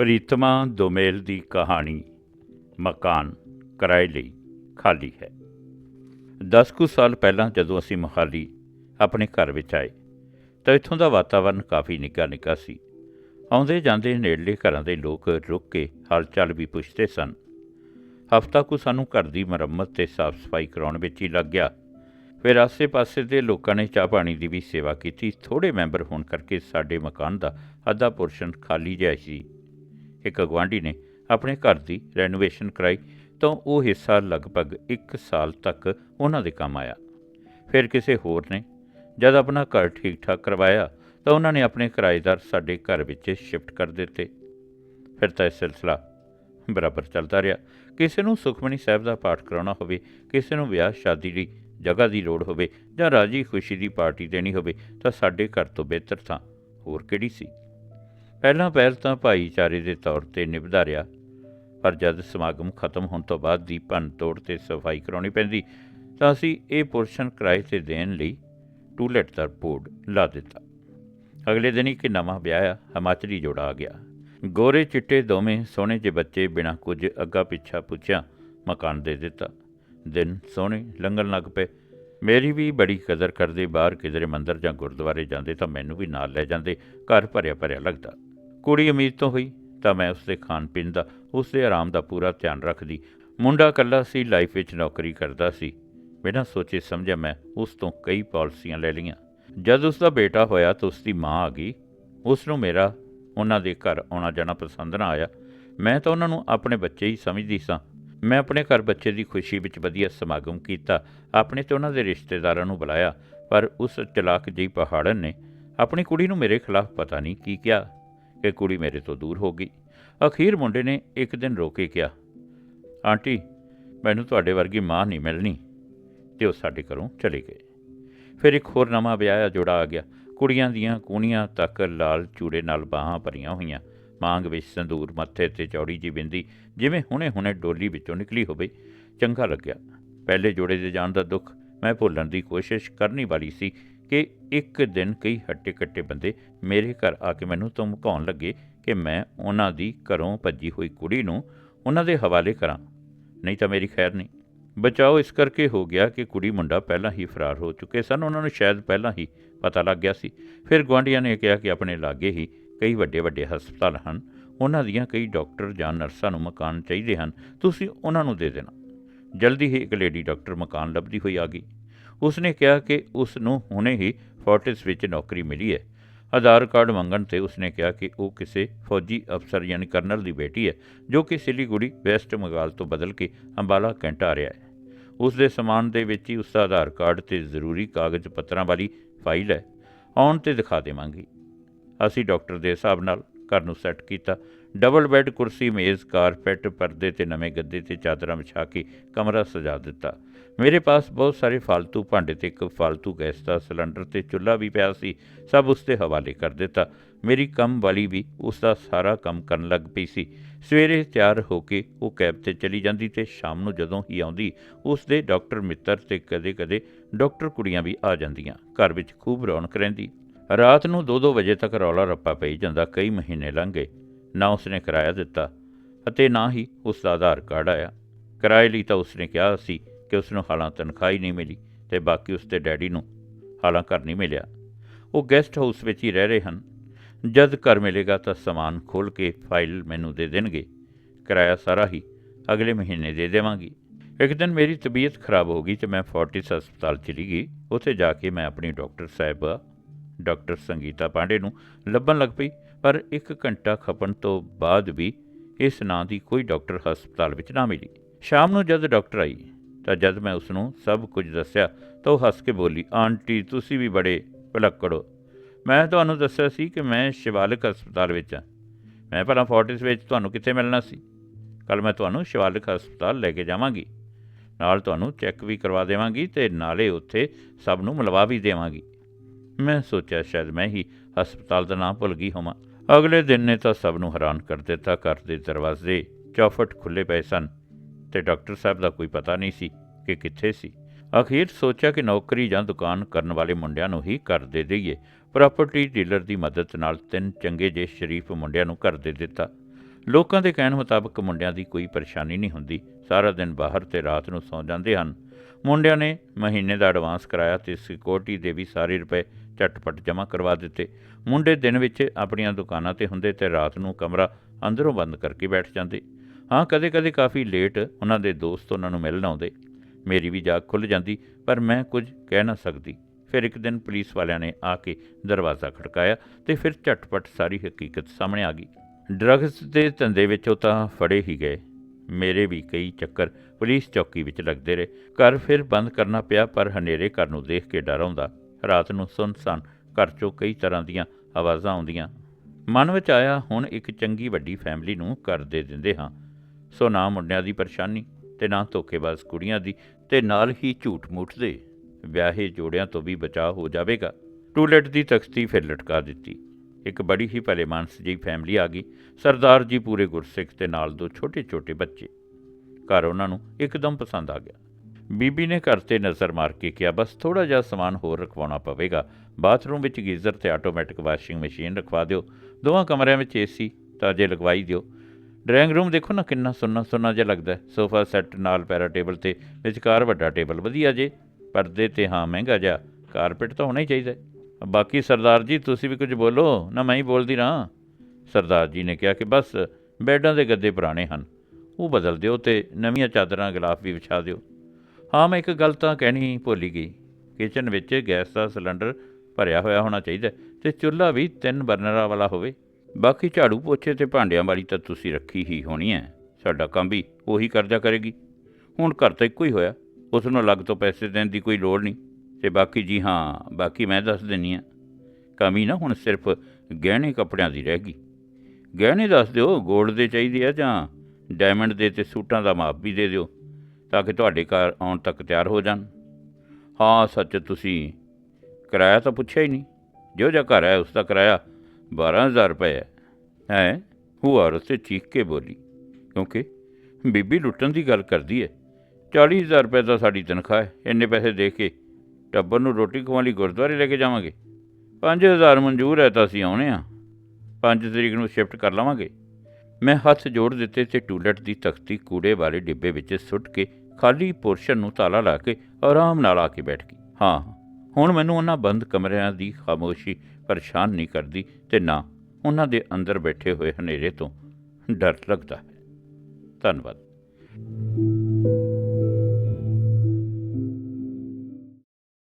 ਪ੍ਰੀਤਮਾ ਦੋਮੇਲ ਦੀ ਕਹਾਣੀ, ਮਕਾਨ, ਕਿਰਾਏ ਲਈ ਖਾਲੀ ਹੈ। 10 ਕੁ ਸਾਲ ਪਹਿਲਾਂ ਜਦੋਂ ਅਸੀਂ ਮੋਹਾਲੀ ਆਪਣੇ ਘਰ ਵਿੱਚ ਆਏ, ਤਾਂ ਇੱਥੋਂ ਦਾ ਵਾਤਾਵਰਣ ਕਾਫੀ ਨਿੱਘਾ ਨਿੱਘਾ ਸੀ। ਆਉਂਦੇ ਜਾਂਦੇ ਨੇੜਲੇ ਘਰਾਂ ਦੇ ਲੋਕ ਰੁਕ ਕੇ ਹਾਲ ਚਾਲ ਵੀ ਪੁੱਛਦੇ ਸਨ। ਹਫਤਾ ਕੁ ਸਾਨੂੰ ਘਰ ਦੀ ਮੁਰੰਮਤ ਤੇ ਸਾਫ਼ ਸਫ਼ਾਈ ਕਰਾਉਣ ਵਿੱਚ ਹੀ ਲੱਗ ਗਿਆ। ਫਿਰ ਆਸੇ-ਪਾਸੇ ਦੇ ਲੋਕਾਂ ਨੇ ਚਾਹ ਪਾਣੀ ਦੀ ਵੀ ਸੇਵਾ ਕੀਤੀ। ਥੋੜੇ ਮੈਂਬਰ ਹੋਣ ਕਰਕੇ ਸਾਡੇ ਮਕਾਨ ਦਾ ਅੱਧਾ ਪੋਰਸ਼ਨ ਖਾਲੀ ਜਿਹਾ ਸੀ। ਇੱਕ ਗੁਆਂਢੀ ਨੇ ਆਪਣੇ ਘਰ ਦੀ ਰੈਨੋਵੇਸ਼ਨ ਕਰਾਈ ਤਾਂ ਉਹ ਹਿੱਸਾ ਲਗਭਗ 1 ਸਾਲ ਤੱਕ ਉਹਨਾਂ ਦੇ ਕੰਮ ਆਇਆ। ਫਿਰ ਕਿਸੇ ਹੋਰ ਨੇ ਜਦ ਆਪਣਾ ਘਰ ਠੀਕ-ਠਾਕ ਕਰਵਾਇਆ ਤਾਂ ਉਹਨਾਂ ਨੇ ਆਪਣੇ ਕਿਰਾਏਦਾਰ ਸਾਡੇ ਘਰ ਵਿੱਚ ਸ਼ਿਫਟ ਕਰ ਦਿੱਤੇ। ਫਿਰ ਤਾਂ ਇਹ ਸਿਲਸਿਲਾ ਬਰਾਬਰ ਚੱਲਦਾ ਰਿਹਾ। ਕਿਸੇ ਨੂੰ ਸੁਖਮਨੀ ਸਾਹਿਬ ਦਾ ਪਾਠ ਕਰਾਉਣਾ ਹੋਵੇ, ਕਿਸੇ ਨੂੰ ਵਿਆਹ ਸ਼ਾਦੀ ਲਈ ਜਗ੍ਹਾ ਦੀ ਲੋੜ ਹੋਵੇ ਜਾਂ ਰਾਜੀ ਖੁਸ਼ੀ ਦੀ ਪਾਰਟੀ ਦੇਣੀ ਹੋਵੇ ਤਾਂ ਸਾਡੇ ਘਰ ਤੋਂ ਬਿਹਤਰ ਥਾਂ ਹੋਰ ਕਿਹੜੀ ਸੀ? ਪਹਿਲਾਂ ਪਹਿਲ ਤਾਂ ਭਾਈਚਾਰੇ ਦੇ ਤੌਰ ਤੇ ਨਿਭਦਾ ਰਿਹਾ, ਪਰ ਜਦ ਸਮਾਗਮ ਖਤਮ ਹੋਣ ਤੋਂ ਬਾਅਦ ਦੀ ਭੰਨ ਤੋੜ ਤੇ ਸਫ਼ਾਈ ਕਰਾਉਣੀ ਪੈਂਦੀ, ਤਾਂ ਅਸੀਂ ਇਹ ਪੋਰਸ਼ਨ ਕਿਰਾਏ ਤੇ ਦੇਣ ਲਈ ਟੂਲੈਟ ਦਾ ਬੋਰਡ ਲਾ ਦਿੱਤਾ। ਅਗਲੇ ਦਿਨ ਇੱਕ ਕਿ ਨਵਾਂ ਵਿਆਹਿਆ ਹਿਮਾਚਲੀ ਜੋੜਾ ਆ ਗਿਆ। ਗੋਰੇ ਚਿੱਟੇ ਦੋਵੇਂ ਸੋਹਣੇ ਜਿਹੇ ਬੱਚੇ ਬਿਨਾਂ ਕੁਝ ਅੱਗਾ ਪਿੱਛਾ ਪੁੱਛਿਆ ਮਕਾਨ ਦੇ ਦਿੱਤਾ। ਦਿਨ ਸੋਹਣੇ ਲੰਘਣ ਲੱਗ ਪਏ। ਮੇਰੀ ਵੀ ਬੜੀ ਕਦਰ ਕਰਦੇ ਬਾਹਰ ਕਿਧਰੇ ਮੰਦਰ ਜਾਂ ਗੁਰਦੁਆਰੇ ਜਾਂਦੇ ਤਾਂ ਮੈਨੂੰ ਵੀ ਨਾਲ ਲੈ ਜਾਂਦੇ, ਘਰ ਭਰਿਆ ਭਰਿਆ ਲੱਗਦਾ। ਕੁੜੀ ਅਮੀਰ ਤੋਂ ਹੋਈ ਤਾਂ ਮੈਂ ਉਸਦੇ ਖਾਣ ਪੀਣ ਦਾ, ਉਸਦੇ ਆਰਾਮ ਦਾ ਪੂਰਾ ਧਿਆਨ ਰੱਖਦੀ। ਮੁੰਡਾ ਇਕੱਲਾ ਸੀ ਲਾਈਫ ਵਿੱਚ ਨੌਕਰੀ ਕਰਦਾ ਸੀ। ਬਿਨਾਂ ਸੋਚੇ ਸਮਝਿਆ ਮੈਂ ਉਸ ਤੋਂ ਕਈ ਪਾਲਿਸੀਆਂ ਲੈ ਲਈਆਂ। ਜਦ ਉਸ ਦਾ ਬੇਟਾ ਹੋਇਆ ਤਾਂ ਉਸ ਦੀ ਮਾਂ ਆ ਗਈ। ਉਸ ਨੂੰ ਮੇਰਾ, ਉਹਨਾਂ ਦੇ ਘਰ ਆਉਣਾ ਜਾਣਾ ਪਸੰਦ ਨਾ ਆਇਆ। ਮੈਂ ਤਾਂ ਉਹਨਾਂ ਨੂੰ ਆਪਣੇ ਬੱਚੇ ਹੀ ਸਮਝਦੀ ਸਾਂ। ਮੈਂ ਆਪਣੇ ਘਰ ਬੱਚੇ ਦੀ ਖੁਸ਼ੀ ਵਿੱਚ ਵਧੀਆ ਸਮਾਗਮ ਕੀਤਾ। ਆਪਣੇ ਤੇ ਉਹਨਾਂ ਦੇ ਰਿਸ਼ਤੇਦਾਰਾਂ ਨੂੰ ਬੁਲਾਇਆ। ਪਰ ਉਸ ਚਲਾਕ ਜਿਹੀ ਪਹਾੜਨ ਨੇ ਆਪਣੀ ਕੁੜੀ ਨੂੰ ਮੇਰੇ ਖਿਲਾਫ ਪਤਾ ਨਹੀਂ ਕੀ ਕਿਹਾ। ਇਹ ਕੁੜੀ ਮੇਰੇ ਤੋਂ ਦੂਰ ਹੋ ਗਈ। ਅਖੀਰ ਮੁੰਡੇ ਨੇ ਇੱਕ ਦਿਨ ਰੋ ਕੇ ਕਿਹਾ, ਆਂਟੀ, ਮੈਨੂੰ ਤੁਹਾਡੇ ਵਰਗੀ ਮਾਂ ਨਹੀਂ ਮਿਲਣੀ। ਤੇ ਉਹ ਸਾਡੇ ਘਰੋਂ ਚਲੇ ਗਏ। ਫਿਰ ਇੱਕ ਹੋਰ ਨਵਾਂ ਵਿਆਹਿਆ ਜੋੜਾ ਆ ਗਿਆ। ਕੁੜੀਆਂ ਦੀਆਂ ਕੂਣੀਆਂ ਤੱਕ ਲਾਲ ਚੂੜੇ ਨਾਲ ਬਾਹਾਂ ਭਰੀਆਂ ਹੋਈਆਂ। ਮਾਂਗ ਵਿੱਚ ਸੰਦੂਰ, ਮੱਥੇ ਤੇ ਚੌੜੀ ਜੀ ਬਿੰਦੀ, ਜਿਵੇਂ ਹੁਣੇ-ਹੁਣੇ ਡੋਲੀ ਵਿੱਚੋਂ ਨਿਕਲੀ ਹੋਵੇ, ਚੰਗਾ ਲੱਗਿਆ। ਪਹਿਲੇ ਜੋੜੇ ਦੇ ਜਾਣ ਦਾ ਦੁੱਖ ਮੈਂ ਭੁੱਲਣ ਦੀ ਕੋਸ਼ਿਸ਼ ਕਰਨੀ ਵਾਲੀ ਸੀ ਕਿ ਇੱਕ ਦਿਨ ਕਈ ਹੱਟੇ-ਕੱਟੇ ਬੰਦੇ ਮੇਰੇ ਘਰ ਆ ਕੇ ਮੈਨੂੰ ਧਮਕਾਉਣ ਲੱਗੇ ਕਿ ਮੈਂ ਉਹਨਾਂ ਦੀ ਘਰੋਂ ਭੱਜੀ ਹੋਈ ਕੁੜੀ ਨੂੰ ਉਹਨਾਂ ਦੇ ਹਵਾਲੇ ਕਰਾਂ। ਨਹੀਂ ਤਾਂ ਮੇਰੀ ਖੈਰ ਨਹੀਂ। ਬਚਾਓ, ਇਸ ਕਰਕੇ ਹੋ ਗਿਆ ਕਿ ਕੁੜੀ ਮੁੰਡਾ ਪਹਿਲਾਂ ਹੀ ਫਰਾਰ ਹੋ ਚੁੱਕੇ ਸਨ। ਉਹਨਾਂ ਨੂੰ ਸ਼ਾਇਦ ਪਹਿਲਾਂ ਹੀ ਪਤਾ ਲੱਗ ਗਿਆ ਸੀ। ਫਿਰ ਗੁਆਂਢੀਆਂ ਨੇ ਕਿਹਾ ਕਿ ਆਪਣੇ ਲਾਗੇ ਹੀ ਕਈ ਵੱਡੇ ਵੱਡੇ ਹਸਪਤਾਲ ਹਨ। ਉਹਨਾਂ ਦੀਆਂ ਕਈ ਡਾਕਟਰ ਜਾਂ ਨਰਸਾਂ ਨੂੰ ਮਕਾਨ ਚਾਹੀਦੇ ਹਨ। ਤੁਸੀਂ ਉਹਨਾਂ ਨੂੰ ਦੇ ਦੇਣਾ। ਜਲਦੀ ਹੀ ਇੱਕ ਲੇਡੀ ਡਾਕਟਰ ਮਕਾਨ ਲੱਭਦੀ ਹੋਈ ਆ ਗਈ। ਉਸਨੇ ਕਿਹਾ ਕਿ ਉਸ ਨੂੰ ਹੁਣੇ ਹੀ ਫੋਰਟਿਸ ਵਿੱਚ ਨੌਕਰੀ ਮਿਲੀ ਹੈ। ਆਧਾਰ ਕਾਰਡ ਮੰਗਣ ਤੇ ਉਸਨੇ ਕਿਹਾ ਕਿ ਉਹ ਕਿਸੇ ਫੌਜੀ ਅਫਸਰ ਯਾਨੀ ਕਰਨਲ ਦੀ ਬੇਟੀ ਹੈ, ਜੋ ਕਿ ਸਿਲੀਗੁੜੀ, ਵੈਸਟ ਬੰਗਾਲ ਤੋਂ ਬਦਲ ਕੇ ਅੰਬਾਲਾ ਕੈਂਟ ਆ ਰਿਹਾ ਹੈ। ਉਸ ਦੇ ਸਮਾਨ ਦੇ ਵਿੱਚ ਹੀ ਉਸ ਦਾ ਆਧਾਰ ਕਾਰਡ ਤੇ ਜ਼ਰੂਰੀ ਕਾਗਜ਼ ਪੱਤਰਾਂ ਵਾਲੀ ਫਾਈਲ ਹੈ। ਆਉਣ ਤੇ ਦਿਖਾ ਦੇਵਾਂਗੀ। ਅਸੀਂ ਡਾਕਟਰ ਦੇ ਹਿਸਾਬ ਨਾਲ ਘਰ ਨੂੰ ਸੈੱਟ ਕੀਤਾ। ਡਬਲ ਬੈੱਡ ਕੁਰਸੀ, ਮੇਜ਼ ਕਾਰਪੈਟ ਪਰਦੇ ਤੇ ਨਵੇਂ ਗੱਦੇ ਤੇ ਚਾਦਰਾਂ ਵਿਛਾ ਕੇ ਕਮਰਾ ਸਜਾ ਦਿੱਤਾ। ਮੇਰੇ ਪਾਸ ਬਹੁਤ ਸਾਰੇ ਫਾਲਤੂ ਭਾਂਡੇ ਤੇ ਇੱਕ ਫਾਲਤੂ ਗੈਸ ਦਾ ਸਿਲੰਡਰ ਤੇ ਚੁੱਲ੍ਹਾ ਵੀ ਪਿਆ ਸੀ। ਸਭ ਉਸ ਦੇ ਹਵਾਲੇ ਕਰ ਦਿੱਤਾ। ਮੇਰੀ ਕੰਮ ਵਾਲੀ ਵੀ ਉਸ ਦਾ ਸਾਰਾ ਕੰਮ ਕਰਨ ਲੱਗ ਪਈ ਸੀ। ਸਵੇਰੇ ਤਿਆਰ ਹੋ ਕੇ ਉਹ ਕੈਬ ਤੇ ਚਲੀ ਜਾਂਦੀ ਤੇ ਸ਼ਾਮ ਨੂੰ ਜਦੋਂ ਹੀ ਆਉਂਦੀ, ਉਸ ਦੇ ਡਾਕਟਰ ਮਿੱਤਰ ਤੇ ਕਦੇ-ਕਦੇ ਡਾਕਟਰ ਕੁੜੀਆਂ ਵੀ ਆ ਜਾਂਦੀਆਂ। ਘਰ ਵਿੱਚ ਖੂਬ ਰੌਣਕ ਰਹਿੰਦੀ। ਰਾਤ ਨੂੰ 2-2 ਵਜੇ ਤੱਕ ਰੌਲਾ ਰੱਪਾ ਪਈ ਜਾਂਦਾ, ਕਈ ਮਹੀਨੇ ਲੰਘ ਗਏ। ਨਾ ਉਸਨੇ ਕਿਰਾਇਆ ਦਿੱਤਾ ਅਤੇ ਨਾ ਹੀ ਉਸ ਦਾ ਆਧਾਰ ਕਾਰਡ ਆਇਆ। ਕਿਰਾਏ ਲਈ ਤਾਂ ਉਸਨੇ ਕਿਹਾ ਸੀ ਕਿ ਉਸ ਨੂੰ ਹਾਲਾਂ ਤਨਖਾਹ ਹੀ ਨਹੀਂ ਮਿਲੀ ਤੇ ਬਾਕੀ ਉਸ ਦੇ ਡੈਡੀ ਨੂੰ ਹਾਲਾਂ ਘਰ ਨਹੀਂ ਮਿਲਿਆ। ਉਹ ਗੈਸਟ ਹਾਊਸ ਵਿੱਚ ਹੀ ਰਹਿ ਰਹੇ ਹਨ। ਜਦ ਘਰ ਮਿਲੇਗਾ ਤਾਂ ਸਮਾਨ ਖੋਲ ਕੇ ਫਾਈਲ ਮੈਨੂੰ ਦੇ ਦੇਣਗੇ। ਕਿਰਾਇਆ ਸਾਰਾ ਹੀ ਅਗਲੇ ਮਹੀਨੇ ਦੇ ਦੇਵਾਂਗੀ। ਇੱਕ ਦਿਨ ਮੇਰੀ ਤਬੀਅਤ ਖਰਾਬ ਹੋ ਗਈ ਤੇ ਮੈਂ ਫੋਰਟਿਸ ਹਸਪਤਾਲ ਚਲੀ ਗਈ। ਉੱਥੇ ਜਾ ਕੇ ਮੈਂ ਆਪਣੀ ਡਾਕਟਰ ਸਾਹਿਬਾ, ਡਾਕਟਰ ਸੰਗੀਤਾ ਪਾਂਡੇ ਨੂੰ ਲੱਭਣ ਲੱਗ ਪਈ ਪਰ ਇੱਕ ਘੰਟਾ ਖਪਣ ਤੋਂ ਬਾਅਦ ਵੀ ਇਸ ਨਾਂ ਦੀ ਕੋਈ ਡਾਕਟਰ ਹਸਪਤਾਲ ਵਿੱਚ ਨਾ ਮਿਲੀ। ਸ਼ਾਮ ਨੂੰ ਜਦ ਡਾਕਟਰ ਆਈ, ਤਾਂ ਜਦ ਮੈਂ ਉਸ ਨੂੰ ਸਭ ਕੁਝ ਦੱਸਿਆ, ਤਾਂ ਉਹ ਹੱਸ ਕੇ ਬੋਲੀ, ਆਂਟੀ, ਤੁਸੀਂ ਵੀ ਬੜੇ ਭਲੱਕੜੋ ਮੈਂ ਤੁਹਾਨੂੰ ਦੱਸਿਆ ਸੀ ਕਿ ਮੈਂ ਸ਼ਿਵਾਲਿਕ ਹਸਪਤਾਲ ਵਿੱਚ ਹਾਂ। ਮੈਂ ਭਲਾ ਫੋਰਟਿਸ ਵਿੱਚ ਤੁਹਾਨੂੰ ਕਿੱਥੇ ਮਿਲਣਾ ਸੀ? ਕੱਲ ਮੈਂ ਤੁਹਾਨੂੰ ਸ਼ਿਵਾਲਿਕ ਹਸਪਤਾਲ ਲੈ ਕੇ ਜਾਵਾਂਗੀ। ਨਾਲ ਤੁਹਾਨੂੰ ਚੈੱਕ ਵੀ ਕਰਵਾ ਦੇਵਾਂਗੀ ਤੇ ਨਾਲੇ ਉੱਥੇ ਸਭ ਨੂੰ ਮਿਲਵਾ ਵੀ ਦੇਵਾਂਗੀ। ਮੈਂ ਸੋਚਿਆ, ਸ਼ਾਇਦ ਮੈਂ ਹੀ ਹਸਪਤਾਲ ਦਾ ਨਾਮ ਭੁੱਲ ਗਈ ਹੋਵਾਂ। ਅਗਲੇ ਦਿਨ ਨੇ ਤਾਂ ਸਭ ਨੂੰ ਹੈਰਾਨ ਕਰ ਦਿੱਤਾ, ਘਰ ਦੇ ਦਰਵਾਜ਼ੇ ਚੌਫਟ ਖੁੱਲੇ ਪਏ ਸਨ ਤੇ ਡਾਕਟਰ ਸਾਹਿਬ ਦਾ ਕੋਈ ਪਤਾ ਨਹੀਂ ਸੀ ਕਿ ਕਿੱਥੇ ਸੀ। ਅਖੀਰ ਸੋਚਿਆ ਕਿ ਨੌਕਰੀ ਜਾਂ ਦੁਕਾਨ ਕਰਨ ਵਾਲੇ ਮੁੰਡਿਆਂ ਨੂੰ ਹੀ ਕਰ ਦੇ ਦਈਏ। ਪ੍ਰਾਪਰਟੀ ਡੀਲਰ ਦੀ ਮਦਦ ਨਾਲ ਤਿੰਨ ਚੰਗੇ ਜਿਹੇ ਸ਼ਰੀਫ ਮੁੰਡਿਆਂ ਨੂੰ ਕਰ ਦੇ ਦਿੱਤਾ। ਲੋਕਾਂ ਦੇ ਕਹਿਣ ਮੁਤਾਬਕ ਮੁੰਡਿਆਂ ਦੀ ਕੋਈ ਪਰੇਸ਼ਾਨੀ ਨਹੀਂ ਹੁੰਦੀ। ਸਾਰਾ ਦਿਨ ਬਾਹਰ ਤੇ ਰਾਤ ਨੂੰ ਸੌਂ ਜਾਂਦੇ ਹਨ। ਮੁੰਡਿਆਂ ਨੇ ਮਹੀਨੇ ਦਾ ਐਡਵਾਂਸ ਕਰਾਇਆ ਤੇ ਸਿਕਿਉਰਿਟੀ ਦੇ ਵੀ ਸਾਰੇ ਰੁਪਏ ਝਟਪਟ ਜਮ੍ਹਾਂ ਕਰਵਾ ਦਿੱਤੇ। ਮੁੰਡੇ ਦਿਨ ਵਿੱਚ ਆਪਣੀਆਂ ਦੁਕਾਨਾਂ ਤੇ ਹੁੰਦੇ ਤੇ ਰਾਤ ਨੂੰ ਕਮਰਾ ਅੰਦਰੋਂ ਬੰਦ ਕਰਕੇ ਬੈਠ ਜਾਂਦੇ। ਹਾਂ, ਕਦੇ-ਕਦੇ ਕਾਫੀ ਲੇਟ ਉਹਨਾਂ ਦੇ ਦੋਸਤ ਉਹਨਾਂ ਨੂੰ ਮਿਲਣ ਆਉਂਦੇ। ਮੇਰੀ ਵੀ ਜਾਗ ਖੁੱਲ ਜਾਂਦੀ, ਪਰ ਮੈਂ ਕੁਝ ਕਹਿ ਨਾ ਸਕਦੀ। ਫਿਰ ਇੱਕ ਦਿਨ ਪੁਲਿਸ ਵਾਲਿਆਂ ਨੇ ਆ ਕੇ ਦਰਵਾਜ਼ਾ ਖੜਕਾਇਆ ਤੇ ਫਿਰ ਝਟਪਟ ਸਾਰੀ ਹਕੀਕਤ ਸਾਹਮਣੇ ਆ ਗਈ। ਡਰੱਗਸ ਦੇ ਧੰਦੇ ਵਿੱਚ ਉਹ ਤਾਂ ਫੜੇ ਹੀ ਗਏ। ਮੇਰੇ ਵੀ ਕਈ ਚੱਕਰ ਪੁਲਿਸ ਚੌਕੀ ਵਿੱਚ ਲੱਗਦੇ ਰਹੇ। ਘਰ ਫਿਰ ਬੰਦ ਕਰਨਾ ਪਿਆ, ਪਰ ਹਨੇਰੇ ਘਰ ਨੂੰ ਦੇਖ ਕੇ ਡਰ ਆਉਂਦਾ। ਰਾਤ ਨੂੰ ਸੁੰਨਸਾਨ ਘਰ ਚੋਂ ਕਈ ਤਰ੍ਹਾਂ ਦੀਆਂ ਆਵਾਜ਼ਾਂ ਆਉਂਦੀਆਂ। ਮਨ ਵਿੱਚ ਆਇਆ, ਹੁਣ ਇੱਕ ਚੰਗੀ ਵੱਡੀ ਫੈਮਿਲੀ ਨੂੰ ਕਰ ਦੇ ਦਿੰਦੇ ਹਾਂ। ਸੋ ਨਾ ਮੁੰਡਿਆਂ ਦੀ ਪਰੇਸ਼ਾਨੀ ਤੇ ਨਾ ਧੋਖੇਬਾਜ਼ ਕੁੜੀਆਂ ਦੀ ਤੇ ਨਾਲ ਹੀ ਝੂਠ ਮੂਠ ਦੇ ਵਿਆਹੇ ਜੋੜਿਆਂ ਤੋਂ ਵੀ ਬਚਾਅ ਹੋ ਜਾਵੇਗਾ। ਟੂਲੇਟ ਦੀ ਤਖਤੀ ਫਿਰ ਲਟਕਾ ਦਿੱਤੀ। ਇੱਕ ਬੜੀ ਹੀ ਭਲੇ ਮਾਨਸ ਜਿਹੀ ਫੈਮਿਲੀ ਆ ਗਈ। ਸਰਦਾਰ ਜੀ ਪੂਰੇ ਗੁਰਸਿੱਖ ਤੇ ਨਾਲ ਦੋ ਛੋਟੇ-ਛੋਟੇ ਬੱਚੇ। ਘਰ ਉਹਨਾਂ ਨੂੰ ਇੱਕਦਮ ਪਸੰਦ ਆ ਗਿਆ। ਬੀਬੀ ਨੇ ਘਰ ਤੇ ਨਜ਼ਰ ਮਾਰ ਕੇ ਕਿਹਾ, ਬਸ ਥੋੜਾ ਜਿਹਾ ਸਮਾਨ ਹੋਰ ਰਖਵਾਉਣਾ ਪਵੇਗਾ। ਬਾਥਰੂਮ ਵਿੱਚ ਗੀਜ਼ਰ ਤੇ ਆਟੋਮੈਟਿਕ ਵਾਸ਼ਿੰਗ ਮਸ਼ੀਨ ਰਖਵਾ ਦਿਓ। ਦੋਵਾਂ ਕਮਰਿਆਂ ਵਿੱਚ ਏਸੀ ਤਾਂ ਜੇ ਲਗਵਾਈ ਦਿਓ। ਡਰਾਇੰਗ ਰੂਮ ਦੇਖੋ ਨਾ ਕਿੰਨਾ ਸੁੰਨਾ ਸੁੰਨਾ ਜਿਹਾ ਲੱਗਦਾ ਹੈ। ਸੋਫਾ ਸੈੱਟ ਨਾਲ ਪੈਰਾ ਟੇਬਲ ਤੇ ਵਿਚਕਾਰ ਵੱਡਾ ਟੇਬਲ ਵਧੀਆ ਜੇ। ਪਰਦੇ ਤੇ ਹਾਂ, ਮਹਿੰਗਾ ਜਿਹਾ। ਕਾਰਪੇਟ ਤਾਂ ਹੋਣਾ ਹੀ ਚਾਹੀਦਾ ਬਾਕੀ ਸਰਦਾਰ ਜੀ, ਤੁਸੀਂ ਵੀ ਕੁਝ ਬੋਲੋ। ਨਾ ਮੈਂ ਹੀ ਬੋਲਦੀ ਰਹਾਂ ਸਰਦਾਰ ਜੀ ਨੇ ਕਿਹਾ ਕਿ ਬਸ ਬੈੱਡਾਂ ਦੇ ਗੱਦੇ ਪੁਰਾਣੇ ਹਨ। ਉਹ ਬਦਲ ਦਿਓ ਤੇ ਨਵੀਆਂ ਚਾਦਰਾਂ, ਗਲਾਫ ਵੀ ਵਿਛਾ ਦਿਓ। ਹਾਂ, ਮੈਂ ਇੱਕ ਗੱਲ ਤਾਂ ਕਹਿਣੀ ਭੁੱਲ ਗਈ। ਕਿਚਨ ਵਿੱਚ ਗੈਸ ਦਾ ਸਿਲੰਡਰ ਭਰਿਆ ਹੋਇਆ ਹੋਣਾ ਚਾਹੀਦਾ ਹੈ ਤੇ ਚੁੱਲ੍ਹਾ ਵੀ ਤਿੰਨ ਬਰਨਰਾਂ ਵਾਲਾ ਹੋਵੇ। ਬਾਕੀ ਝਾੜੂ ਪੋਚੇ ਤੇ ਭਾਂਡਿਆਂ ਵਾਲੀ ਤਾਂ ਤੁਸੀਂ ਰੱਖੀ ਹੀ ਹੋਣੀ ਹੈ। ਸਾਡਾ ਕੰਮ ਵੀ ਉਹੀ ਕਰਜਾ ਕਰੇਗੀ। ਹੁਣ ਘਰ ਤਾਂ ਇੱਕੋ ਹੀ ਹੋਇਆ। ਉਸ ਨੂੰ ਅਲੱਗ ਤੋਂ ਪੈਸੇ ਦੇਣ ਦੀ ਕੋਈ ਲੋੜ ਨਹੀਂ। ਤੇ ਬਾਕੀ ਜੀ ਹਾਂ, ਬਾਕੀ ਮੈਂ ਦੱਸ ਦਿੰਨੀ ਆ ਕਮੀ ਨਾ ਹੁਣ ਸਿਰਫ ਗਹਿਣੇ ਕੱਪੜਿਆਂ ਦੀ ਰਹਿ ਗਈ। ਗਹਿਣੇ ਦੱਸ ਦਿਓ, ਗੋਲਡ ਦੇ ਚਾਹੀਦੇ ਆ ਜਾਂ ਡਾਇਮੰਡ ਦੇ ਤੇ ਸੂਟਾਂ ਦਾ ਮਾਪ ਵੀ ਦੇ ਦਿਓ। ਤਾਂ ਕਿ ਤੁਹਾਡੇ ਘਰ ਆਉਣ ਤੱਕ ਤਿਆਰ ਹੋ ਜਾਣ। ਹਾਂ, ਸੱਚ ਤੁਸੀਂ ਕਿਰਾਇਆ ਤਾਂ ਪੁੱਛਿਆ ਹੀ ਨਹੀਂ। ਜੋ ਜਿਹਾ ਘਰ ਹੈ ਉਸ ਦਾ ਕਿਰਾਇਆ 12000 ਰੁਪਏ ਹੈ। ਹੈ? ਉਹ ਔਰਤ ਤੇ ਚੀਖ ਕੇ ਬੋਲੀ, ਕਿਉਂਕਿ ਬੀਬੀ ਲੁੱਟਣ ਦੀ ਗੱਲ ਕਰਦੀ ਹੈ। 40000 ਰੁਪਏ ਤਾਂ ਸਾਡੀ ਤਨਖਾਹ ਹੈ। ਇੰਨੇ ਪੈਸੇ ਦੇ ਕੇ ਟੱਬਰ ਨੂੰ ਰੋਟੀ ਖਵਾਉਣ ਲਈ ਗੁਰਦੁਆਰੇ ਲੈ ਕੇ ਜਾਵਾਂਗੇ। 5000 ਮਨਜ਼ੂਰ ਹੈ ਤਾਂ ਅਸੀਂ ਆਉਣੇ ਆ 5 ਤਰੀਕ ਨੂੰ ਸ਼ਿਫਟ ਕਰ ਲਵਾਂਗੇ। ਮੈਂ ਹੱਥ ਜੋੜ ਦਿੱਤੇ ਤੇ ਟੂਲਟ ਦੀ ਤਖਤੀ ਕੂੜੇ ਵਾਲੇ ਡਿੱਬੇ ਵਿੱਚ ਸੁੱਟ ਕੇ ਖਾਲੀ ਪੋਰਸ਼ਨ ਨੂੰ ਤਾਲਾ ਲਾ ਕੇ ਆਰਾਮ ਨਾਲ ਆ ਕੇ ਬੈਠ ਗਈ। ਹਾਂ, ਹੁਣ ਮੈਨੂੰ ਉਹਨਾਂ ਬੰਦ ਕਮਰਿਆਂ ਦੀ ਖਾਮੋਸ਼ੀ ਪਰੇਸ਼ਾਨ ਨਹੀਂ ਕਰਦੀ ਤੇ ਨਾ ਉਹਨਾਂ ਦੇ ਅੰਦਰ ਬੈਠੇ ਹੋਏ ਹਨੇਰੇ ਤੋਂ ਡਰ ਲੱਗਦਾ ਹੈ। ਧੰਨਵਾਦ।